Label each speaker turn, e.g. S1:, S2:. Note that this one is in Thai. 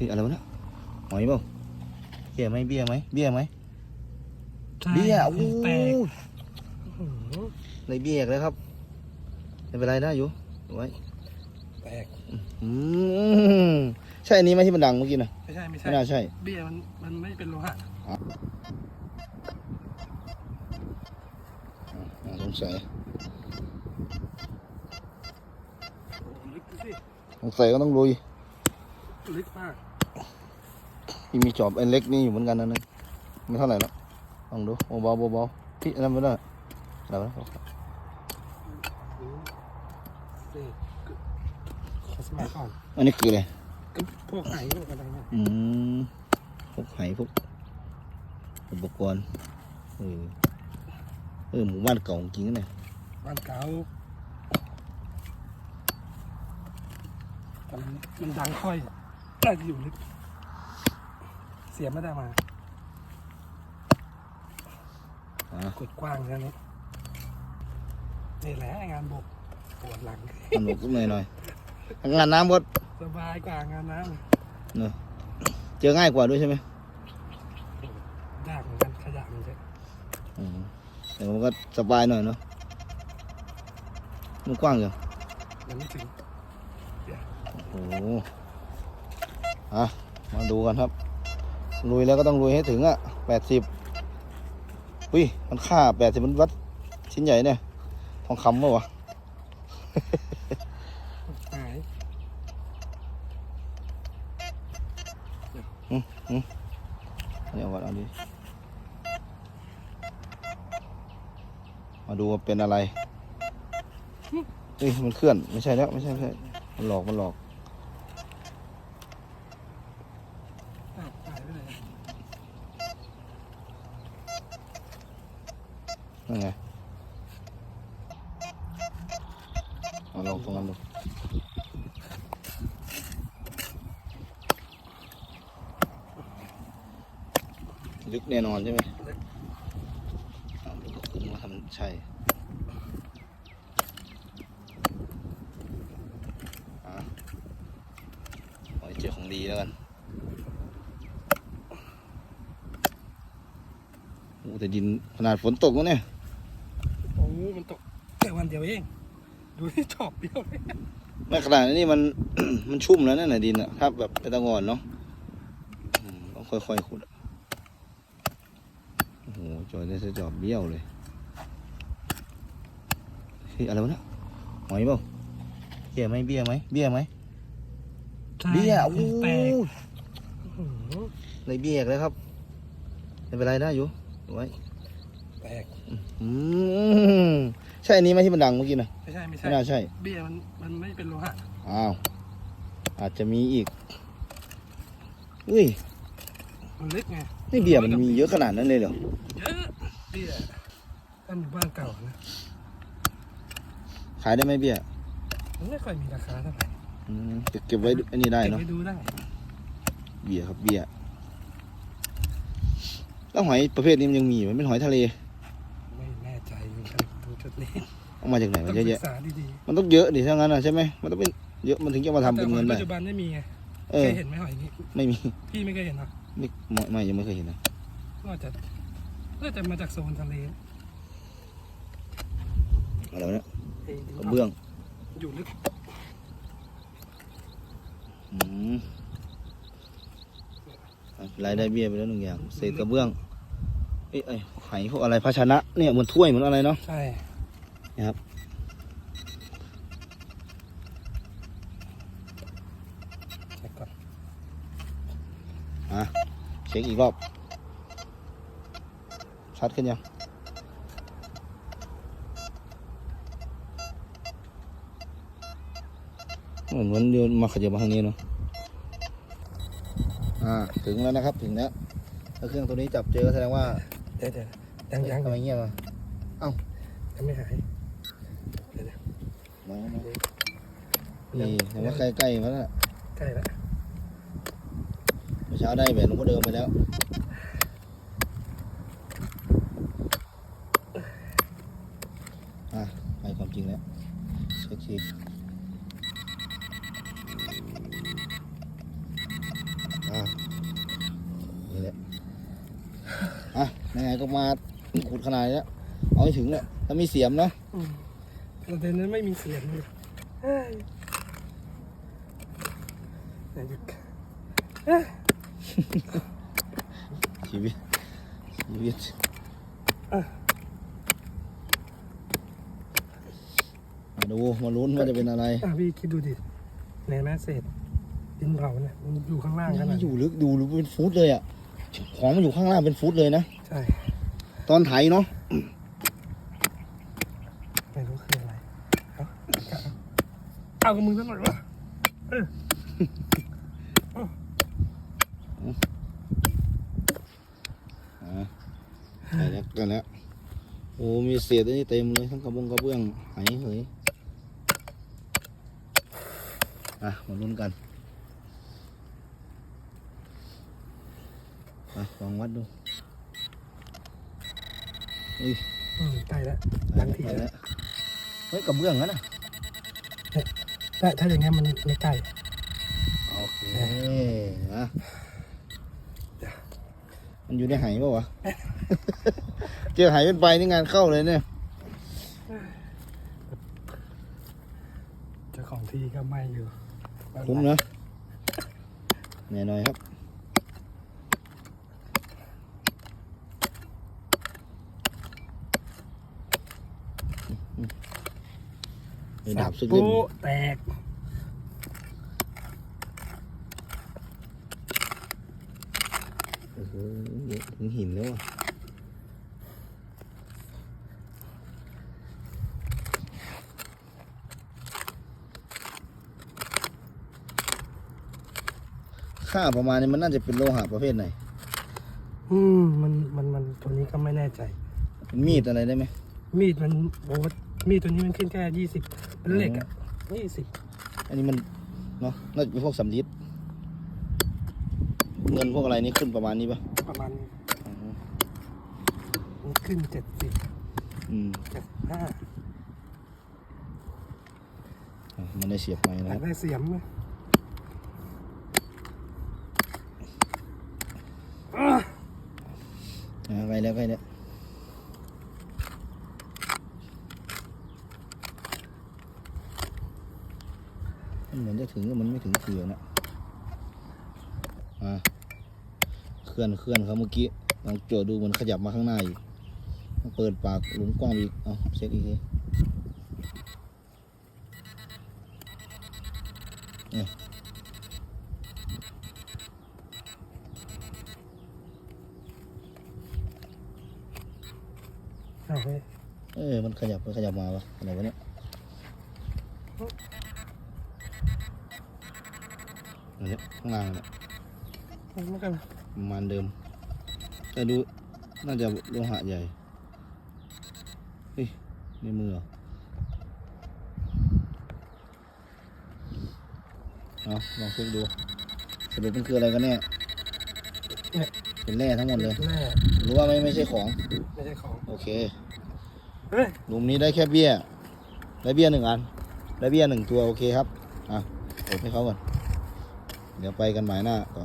S1: ฮ้ยอะไรวะเนี่ยหอยเปล่าเบี้ยไหมเบี้ยไหมเบี้ยไหม
S2: ใช่
S1: เบี้ยโอ้
S2: แตก
S1: ย
S2: อื้อหือ
S1: ในเบี้ยอีกแล้วครับไม่เป็นไรได้อยู่เอาไว้
S2: แตก
S1: อืมใช่อันนี้ไหมที่มันดังเมื่อกี้นะ
S2: ไม่ใช่ไม่ใช่
S1: ไม่น่าใช่
S2: เบี้ยมันมันไม่เป็นโลหะ
S1: อ่าสงสัย
S2: โอ้ลึกดูสิ
S1: สงสัยก็ต้องลุย
S2: ลึกมาก
S1: ที่มีจอบอันเล็กนี่อยู่เหมือนกันนะนึงไม่เท่าไหร่แล้วลองดูเบาๆเบาๆพี่อันนั้นไม่ได้อะไรวะ
S2: อืมนี่คือสมัยก่อน
S1: อันนี้คืออะไร
S2: ก็พวกไหพวกอะไรเนี่ย
S1: อืมพวกไหพวกอุปกรณ์เออเออหมู่บ้านเก่าจริงๆนะเนี่ย
S2: บ้านเก่าแต่มันมันดังค่อยแต่อยู่ลึกเสียไม่ได้มา
S1: อะ
S2: กดกว้างแค่นี้นี่แหละงานบกปวดหลัง
S1: มันบอกหน่อยหน่อยๆงานน้ำก็
S2: สบายกว่างานน้
S1: เนอะเจอง่ายกว่าด้วยใช่ไหมำ
S2: ยากเหมือนกันขยะมันจะ
S1: อืมแต่มันก็สบายหน่อยเนาะมันกว้างอย่าง
S2: มันไม่ถึง
S1: โอ้โหอะมาดูกันครับ ลุยแล้วก็ต้องลุยให้ถึงอะแปดสิบอุ้ย มันค่าแปดสิบมันวัดชิ้นใหญ่เนี่ย ทองคำปะวะ
S2: หาย
S1: เนี่ยวัดเอาดิมาดูว่าเป็นอะไรเฮ้ยมันเคลื่อน ไม่ใช่แล้ว ไม่ใช่ไม่ใช่ มันหลอก มันหลอก
S2: อ้าวหายไปไหน
S1: นั่ไงเอาลองตรงนั้นดูลึกแน่นอนใช่ไหมขึ้นว่าทำใช่ขอเจอของดีแล้วกันโอ้แต่ดินขนาดฝนตกแล้วเนี่ย
S2: โอ้มันตกแค่วัน เดียวเอง ดูที่ชอบเดียวเลย
S1: ไม่ขนาดนี้มัน มันชุ่มแล้วนั่นน่ะดินอะถ้าแบบเป็นตะงอนเนาะอืมต้องค่อยๆขุดอะโอ้โหจอยได้จะจอบเบี้ยวเลยเฮ้ยอะไรวะเนี่ยหอยเปล่าเบี้ยไหมเบี้ยไหมเบี้ยไหม
S2: ใช่
S1: เบี้ยโอ้
S2: แตก
S1: ย
S2: อื้อหือ
S1: ในเบี้ยอีกแล้วครับไม่เป็นไรได้อยู่เอาไว้
S2: แตก
S1: อืมใช่อันนี้ไหมที่มันดังเมื่อกี้นะ
S2: ไม่ใช่ไม่ใช่
S1: ไม่น่าใช่
S2: เบี้ยมันมันไม่เป็นโลหะ
S1: อ้าว อาจจะมีอีกอุ้ย
S2: มันลึกไง
S1: นี่เบี้ยมันมีเยอะขนาดนั้นเลยเหรอ
S2: เยอะเบี้ยถ้าอยู่บ้านเก่านะ
S1: ขายได้ไหมเบี้ย
S2: มันไม่ค่อยมีราคาเท่าไหร่
S1: อืมเก็บเก็บไว้อันนี้ได้
S2: เก็บ
S1: เนาะ
S2: ไว้ดูได้
S1: เบียร์ครับเบียร์แล้วหอยประเภทนี้มันยังมีอยู่ไหมเป็นหอยทะเล
S2: ไม่แน่ใจเหมือน กันตรงจุดนี้
S1: เอามาจากไหน
S2: ต้
S1: มั
S2: อนง
S1: เยอะ
S2: ศึ
S1: แยะ
S2: กษาดี
S1: มันต้องเยอะดิถ้างั้นอะใช่ไหมมันต้องเป็นเยอะมันถึงจะมา
S2: ๆ
S1: ทำเป็นเงิน
S2: แต่
S1: ได้
S2: ปัจจุบันไม่มีไง
S1: เอ
S2: เค
S1: อย
S2: เห็นไหมหอยนี้
S1: ไม่มี
S2: พี่ไม่เคยเห็นเหรอ
S1: ไม่ไม่ไม่ยังไม่เคยเห็นนะ
S2: น่าจะน่าจะมาจากโซนทะเล
S1: อะไรวะเนี่ย
S2: ไอ้
S1: กระเบื้อง
S2: อยู่ลึก
S1: อืมอะรายได้เบี้ยไปแล้วหนึ่งอย่างเศษกระเบื้องเอ้ยเอ้ยไหพวกอะไรภาชนะเนี่ยเหมือนถ้วยเหมือนอะไรเนาะ
S2: ใช่
S1: นะครับ
S2: เช็คก่อน
S1: อะเช็คอีกรอบ ชัดขึ้นยังเหมือนวันเดียวมาขยับมาทางนี้เนาะ อ่า ถึงแล้วนะครับ ถึงแล้วถ้าเครื่องตัวนี้จับเจอก็แสดงว่า
S2: เดี๋ยวเดี๋ยวยังยัง
S1: ทำไมเงียบอะ
S2: ยังไม่หาย
S1: มามานี่แต่ว่าใกล้ๆมาแล้ว
S2: ใกล้แล้ว
S1: เช้าได้แบบหลวงพ่อเดิมไปแล้วอะไปความจริงแล้วเช็คซีอะนี่แอะยังไก็มาขุดขนาดนี้เอาให้ถึงแหละถ้ามีเสียมเนาะ
S2: อืมประเด็นนั้นไม่มีเสียงเลยเฮ้ยไหนหยุด
S1: ชีวิตชีวิตมาดูมาลุ้นว่าจะเป็นอะไร
S2: อะพี่คิดดูดิในแม่เศษดินเผาเนี่ยมันอยู่ข้างล่างข
S1: ยัง
S2: นาด
S1: อยู่ลึกดูดูเป็นฟุตเลยอะของมันอยู่ข้างล่างเป็นฟุตเลยนะ
S2: ใช่
S1: ตอนไถเนาะ
S2: ไม่รู้คืออะไรเอา เอากับมือสักหน่อยวะเออ
S1: อ่าใช่แล้วกันแล้ว โอ้ มีเศษอันนี้เต็มเลยทั้งกระบงกระเบื้องไหเหยอะ มาลุ้นกันอะลองวัดดูเฮ้ย
S2: ใกล้แล้วดังทีแล้ว
S1: เฮ้ยกระเบื้องนั่นน่ะ
S2: แต่ถ้าอย่างงั้นมันไม่ใกล้
S1: โอเคนะมันอยู่ในไหป่าวะเจอไหเป็นไปนี่งานเข้าเลยเนี่ย
S2: เจ้าของที่ก็ไม่อยู่
S1: คุ้มนะแน่นอนครับไอ้ดาบซึกเล่น
S2: ปุ๊แตก
S1: โอ้โหถึงหินแล้วอะ ค่าประมาณนี้มันน่าจะเป็นโลหะประเภทไหน
S2: อืมมันมันมันตัวนี้ก็ไม่แน่ใจ
S1: เป็นมีดอะไรได้ไหม
S2: มีดมันโอ้มีดตัวนี้มันขึ้นแค่ยี่สิบเป็นเหล็กอะยี่สิบ
S1: อันนี้มันเนาะน่าจะเป็นพวกสำลิดเงินพวกอะไรนี่ขึ้นประมาณนี้ปะ
S2: ประมาณ
S1: อ๋อ
S2: มันขึ้นเจ็ดสิบ
S1: อืม
S2: เจ็ดห้า
S1: อะมันได้เสียบไปนะ
S2: อ
S1: ค
S2: ยา
S1: รั
S2: ก
S1: บ
S2: ได้เสียมไหมอะ
S1: แล้วใกล้แล้วมันเหมือนจะถึงแต่มันไม่ถึงเสือนะอ่าเคลื่อนเคลื่อนเขาเมื่อกี้ลองโจดดูมันขยับมาข้างหน้าอีกเปิดปากหลุมกว้างอีก เอาเช็คอีกทีเนี่ย
S2: เอาเฮ้ย
S1: เออมันขยับมันขยับมาวะอะไรวะเนี่ยอันเนี้ยข้างล่างเนี่ย
S2: เอาไม่กัน
S1: ประมาณเดิม แต่ดูน่าจะโลหะใหญ่ เฮ้ยในมือเหรอเอาลองเช็คดูสรุปมันคืออะไรกันแน่
S2: เนี่ย
S1: เป็นแร่ทั้งหมดเลย
S2: แน่
S1: หรือว่าไม่ไม่ใช่ของ
S2: ไม่ใช่ของ
S1: โอเค
S2: เฮ้ย
S1: หลุมนี้ได้แค่เบี้ย ได้เบี้ยหนึ่งอัน ได้เบี้ยหนึ่งตัวโอเคครับ อะผมให้เขาก่อน เดี๋ยวไปกันหมายหน้าต่อ